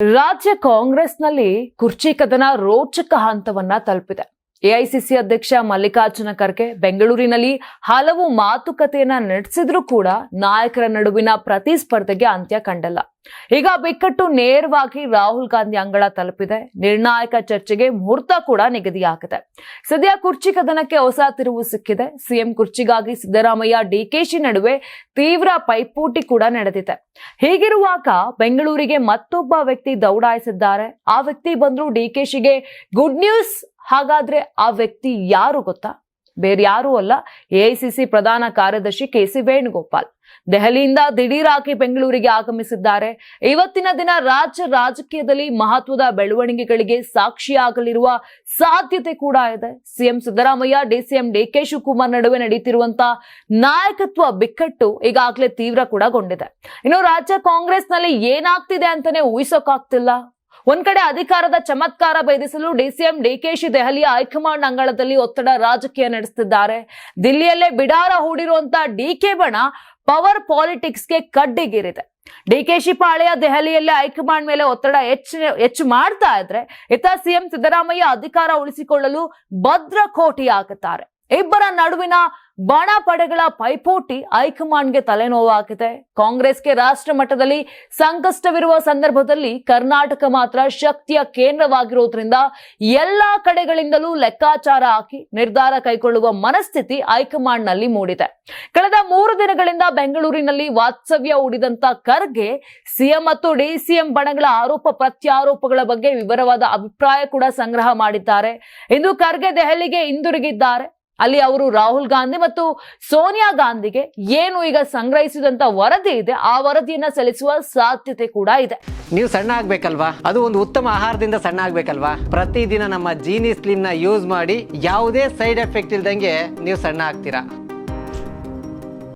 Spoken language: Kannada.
ರಾಜ್ಯ ಕಾಂಗ್ರೆಸ್ನಲ್ಲಿ ಕುರ್ಚಿ ಕದನ ರೋಚಕ ಹಂತವನ್ನ ತಲುಪಿದೆ. ಎಐಸಿಸಿ ಅಧ್ಯಕ್ಷ ಮಲ್ಲಿಕಾರ್ಜುನ ಖರ್ಗೆ ಬೆಂಗಳೂರಿನಲ್ಲಿ ಹಲವು ಮಾತುಕತೆಯನ್ನ ನಡೆಸಿದ್ರೂ ಕೂಡ ನಾಯಕರ ನಡುವಿನ ಪ್ರತಿಸ್ಪರ್ಧೆಗೆ ಅಂತ್ಯ ಕಂಡಲ್ಲ. ಈಗ ಬಿಕ್ಕಟ್ಟು ನೇರವಾಗಿ ರಾಹುಲ್ ಗಾಂಧಿ ಅಂಗಳ ತಲುಪಿದೆ. ನಿರ್ಣಾಯಕ ಚರ್ಚೆಗೆ ಮುಹೂರ್ತ ಕೂಡ ನಿಗದಿಯಾಗಿದೆ. ಸದ್ಯ ಕುರ್ಚಿ ಕದನಕ್ಕೆ ಹೊಸ ತಿರುವು ಸಿಕ್ಕಿದೆ. ಸಿಎಂ ಕುರ್ಚಿಗಾಗಿ ಸಿದ್ದರಾಮಯ್ಯ ಡಿಕೆಶಿ ನಡುವೆ ತೀವ್ರ ಪೈಪೋಟಿ ಕೂಡ ನಡೆದಿದೆ. ಹೀಗಿರುವಾಗ ಬೆಂಗಳೂರಿಗೆ ಮತ್ತೊಬ್ಬ ವ್ಯಕ್ತಿ ದೌಡಾಯಿಸಿದ್ದಾರೆ. ಆ ವ್ಯಕ್ತಿ ಬಂದ್ರು ಡಿಕೆಶಿಗೆ ಗುಡ್ ನ್ಯೂಸ್ ಹಾಗಾದ್ರೆ ಆ ವ್ಯಕ್ತಿ ಯಾರು ಗೊತ್ತಾ? ಬೇರೆ ಯಾರೂ ಅಲ್ಲ ಎಐಸಿಸಿ ಪ್ರಧಾನ ಕಾರ್ಯದರ್ಶಿ ಕೆ ಸಿ ವೇಣುಗೋಪಾಲ್. ದೆಹಲಿಯಿಂದ ದಿಢೀರಾಗಿ ಬೆಂಗಳೂರಿಗೆ ಆಗಮಿಸಿದ್ದಾರೆ. ಇವತ್ತಿನ ದಿನ ರಾಜ್ಯ ರಾಜಕೀಯದಲ್ಲಿ ಮಹತ್ವದ ಬೆಳವಣಿಗೆಗಳಿಗೆ ಸಾಕ್ಷಿಯಾಗಲಿರುವ ಸಾಧ್ಯತೆ ಕೂಡ ಇದೆ. ಸಿಎಂ ಸಿದ್ದರಾಮಯ್ಯ ಡಿಸಿಎಂ ಡಿಕೆ ಶಿವಕುಮಾರ್ ನಡುವೆ ನಡೆಯುತ್ತಿರುವಂತಹ ನಾಯಕತ್ವ ಬಿಕ್ಕಟ್ಟು ಈಗಾಗಲೇ ತೀವ್ರ ಕೂಡ ಗೊಂಡಿದೆ ಇನ್ನು ರಾಜ್ಯ ಕಾಂಗ್ರೆಸ್ನಲ್ಲಿ ಏನಾಗ್ತಿದೆ ಅಂತಾನೆ ಊಹಿಸೋಕಾಗ್ತಿಲ್ಲ ಒಂದ್ ಕಡೆ ಅಧಿಕಾರದ ಚಮತ್ಕಾರ ಭೇದಿಸಲು ಡಿಸಿಎಂ ಡಿಕೆಶಿ ದೆಹಲಿಯ ಹೈಕಮಾಂಡ್ ಅಂಗಳದಲ್ಲಿ ಒತ್ತಡ ರಾಜಕೀಯ ನಡೆಸುತ್ತಿದ್ದಾರೆ. ದಿಲ್ಲಿಯಲ್ಲೇ ಬಿಡಾರ ಹೂಡಿರುವಂತ ಡಿಕೆ ಬಣ ಪವರ್ ಪಾಲಿಟಿಕ್ಸ್ಗೆ ಕಡ್ಡಿಗೇರಿದೆ. ಡಿಕೆಶಿ ಪಾಳೆಯ ದೆಹಲಿಯಲ್ಲಿ ಹೈಕಮಾಂಡ್ ಮೇಲೆ ಒತ್ತಡ ಹೆಚ್ಚು ಹೆಚ್ಚು ಮಾಡ್ತಾ ಇದ್ರೆ, ಇತ್ತ ಸಿಎಂ ಸಿದ್ದರಾಮಯ್ಯ ಅಧಿಕಾರ ಉಳಿಸಿಕೊಳ್ಳಲು ಭದ್ರಕೋಟೆಯಾಗುತ್ತಾರೆ. ಇಬ್ಬರ ನಡುವಿನ ಬಣ ಪಡೆಗಳ ಪೈಪೋಟಿ ಹೈಕಮಾಂಡ್ಗೆ ತಲೆನೋವಾಗಿದೆ. ಕಾಂಗ್ರೆಸ್ಗೆ ರಾಷ್ಟ್ರ ಮಟ್ಟದಲ್ಲಿ ಸಂಕಷ್ಟವಿರುವ ಸಂದರ್ಭದಲ್ಲಿ ಕರ್ನಾಟಕ ಮಾತ್ರ ಶಕ್ತಿಯ ಕೇಂದ್ರವಾಗಿರುವುದರಿಂದ ಎಲ್ಲಾ ಕಡೆಗಳಿಂದಲೂ ಲೆಕ್ಕಾಚಾರ ಹಾಕಿ ನಿರ್ಧಾರ ಕೈಗೊಳ್ಳುವ ಮನಸ್ಥಿತಿ ಹೈಕಮಾಂಡ್ನಲ್ಲಿ ಮೂಡಿದೆ. ಕಳೆದ ಮೂರು ದಿನಗಳಿಂದ ಬೆಂಗಳೂರಿನಲ್ಲಿ ವಾತ್ಸವ್ಯ ಹೂಡಿದಂತ ಖರ್ಗೆ ಸಿಎಂ ಮತ್ತು ಡಿಸಿಎಂ ಬಣಗಳ ಆರೋಪ ಪ್ರತ್ಯಾರೋಪಗಳ ಬಗ್ಗೆ ವಿವರವಾದ ಅಭಿಪ್ರಾಯ ಕೂಡ ಸಂಗ್ರಹ ಮಾಡಿದ್ದಾರೆ. ಇಂದು ಖರ್ಗೆ ದೆಹಲಿಗೆ ಹಿಂದಿರುಗಿದ್ದಾರೆ. ಅಲ್ಲಿ ಅವರು ರಾಹುಲ್ ಗಾಂಧಿ ಮತ್ತು ಸೋನಿಯಾ ಗಾಂಧಿಗೆ ಏನು ಈಗ ಸಂಗ್ರಹಿಸಿದಂತ ವರದಿ ಇದೆ, ಆ ವರದಿಯನ್ನ ಸಲ್ಲಿಸುವ ಸಾಧ್ಯತೆ ಕೂಡ ಇದೆ. ನೀವು ಸಣ್ಣ ಆಗ್ಬೇಕಲ್ವಾ? ಅದು ಒಂದು ಉತ್ತಮ ಆಹಾರದಿಂದ ಸಣ್ಣ ಆಗ್ಬೇಕಲ್ವಾ? ಪ್ರತಿದಿನ ನಮ್ಮ ಜೀನಿ ಸ್ಲಿಮ್ನ ಯೂಸ್ ಮಾಡಿ ಯಾವುದೇ ಸೈಡ್ ಎಫೆಕ್ಟ್ ಇಲ್ದಂಗೆ ನೀವು ಸಣ್ಣ ಆಗ್ತೀರಾ?